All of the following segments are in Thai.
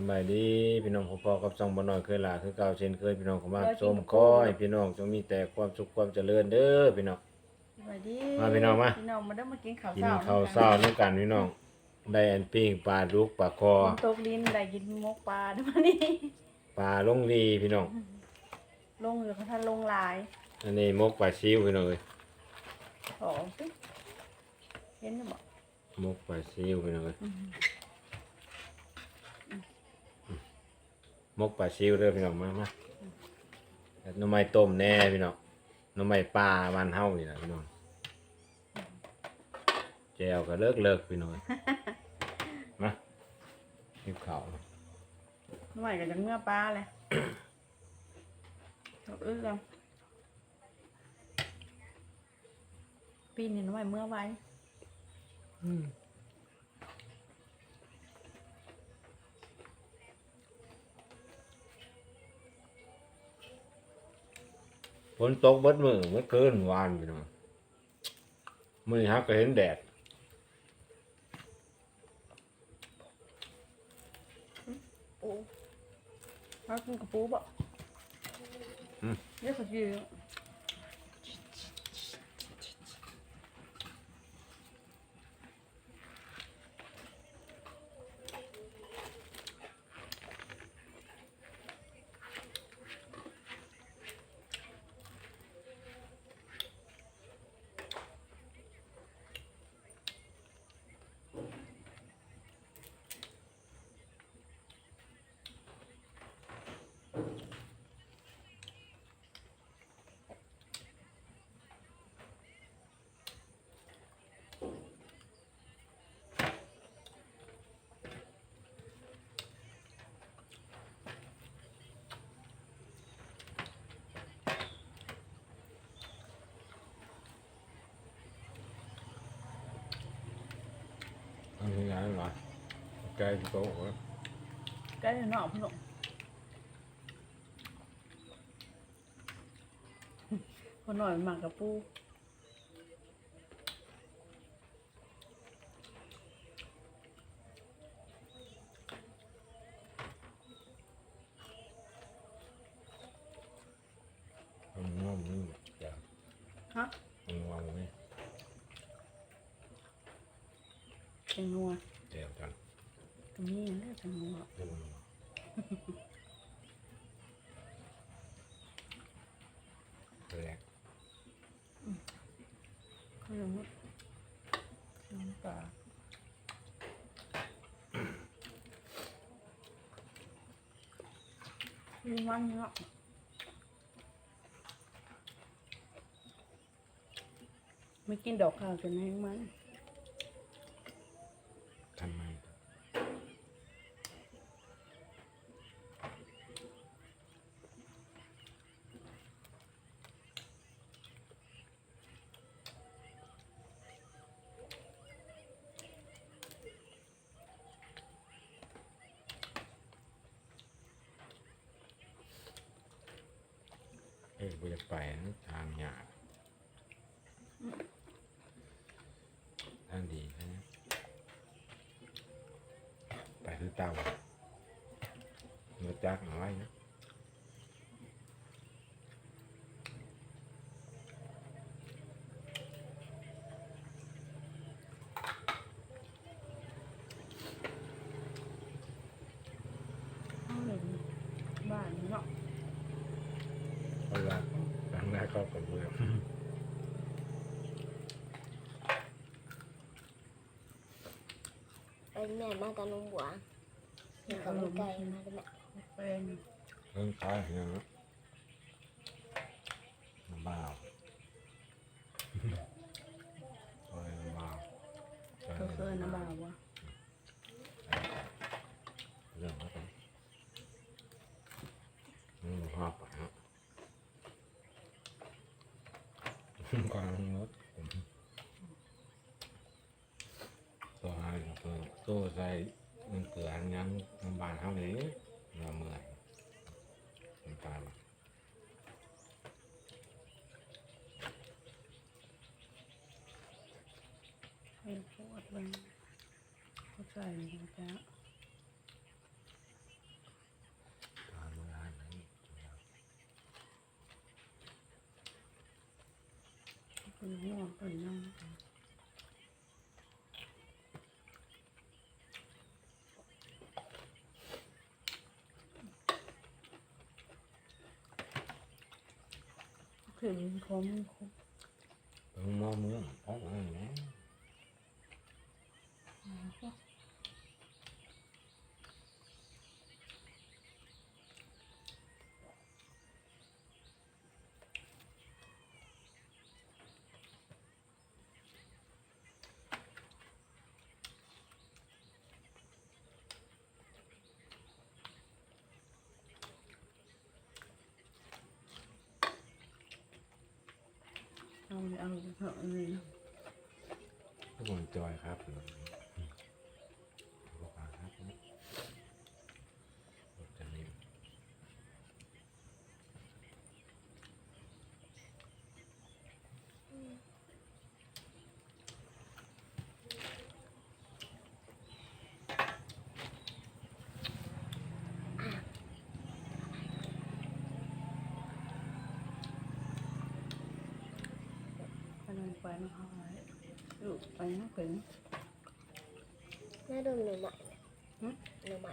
สบายดีพี่น้องพ่อๆกับซองบ่น้อยเคยลาคือเก่าเช่นเคยพี่น้องเข้ามาชมก้อยพี่น้องจงมีแต่ความสุขความเจริญเด้อพี่น้องสวัสดีมาพี่น้องมาพี่น้องมาได้มากินข้าวกินเช้าข้าวเช้าด้วยกันพี่น้องได้อันปิ้งปลาลูกปลาคอฝนตกลิ้นได้กินมกปลาด้วยมานี่ปลาลงดีพี่น้องลงอยู่กับท่านลงหลาย อันนี้มกปลาซิวพี่น้องเอ้ยขอสิเห็นหรือเปล่ามกปลาซิวพี่น้องเอ้ย มกปลาซิวเด้อพี่น้องมามาแล้วหน่อไม้ต้มแน่พี่น้องหน่อไม้ปลาบ้านเฮานี่ล่ะพี่น้องแจวก็เลิกเลิกๆพี่น้องเอ้ยมาหิวข้าวหน่อยกับจังเมื่อปลาเลยเอาอื้อกันปีนี้หน่อยเมื่อไว้ ฝนตกเบิดมือเมื่อคืนวานพี่น้องมื้อนี้ฮักก็เห็นแดดปูเอากินกับปูบ่อืมเรียกเขาจีอัน ที่ไหนหรอไกลโต๊ะเหรอใกล้หนอกพี่หลงคนหน่อยมากับปู มันงอมนี่เดี๋ยว ฮะ มันงอมนี่ เป็นนัวเดี๋ยวกันตรงนี้เลือดเป็นนัวเดียวมันแรกคือน้ำปลามีมันเนาะไม่กินดอกข้าวจนแห้งมัน ทำไม เอ้ยกูจะไปนะทางยากทางดีนะไปคือเต่าเนื้อจักหน่อยนะ เอาเลยบ้านเนาะ เวลาครั้งแรกเข้ากับเรือไปแม่มาตานุ่มบัวเห็นเขาไกลมาแต่แม่เป็นเรื่องคล้ายอย่างนั้นน้ำบ้าวโอ้ยน้ำบ้าวใช่เขาเคยนะบ่าวะ ตัวใส่มันเกลือน้ำน้ำบานเท่านี้เราเมื่อยมันตายเป็นปวดบ้างเข้าใจนะจ๊ะเป็นห่วงเป็นน้ำ เข็มคมคมเมืองมอ เมืองออกมาแหน่เอาเลยเอาเถอะเลยทุกคนจอยครับบอกว่าครับรถจะนิ่ม ไปนอนไปนะคะไว้ลูกไปนะเป็นแม่ดูหนูใหม่หึหนูใหม่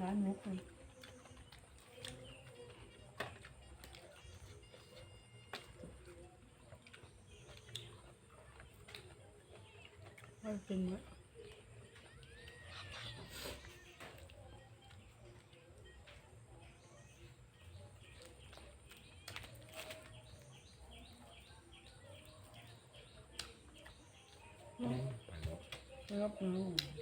ล้วมันสองเ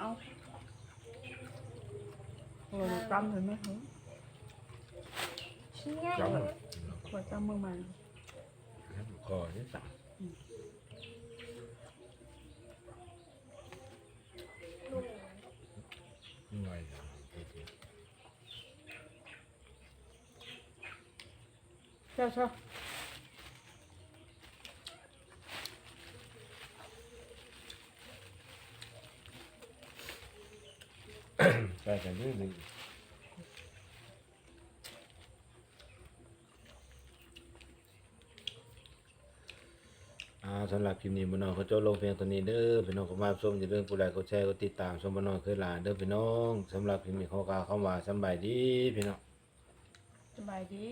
อาเราจำเลยไหมเหรอชิ้นใหญ่จ้องเลยว่าจำเมื่อมันแล้วคอนี่สั่งนุ่มหน่อยจ้ะโอเคเช่าเช่า ใช่กันนิดนึงอ่า สำหรับคลิปนี้พี่น้องเขาจ้าลงเพียงตัวนี้เด้อพี่น้องก็มาชมอย่าลืมกดไลค์กดแชร์กดติดตามชมพี่น้องเคยหลานเด้อพี่น้องสำหรับคลิปนี้เขากล่าวคำว่าสำบายดีพี่น้อง สบายดี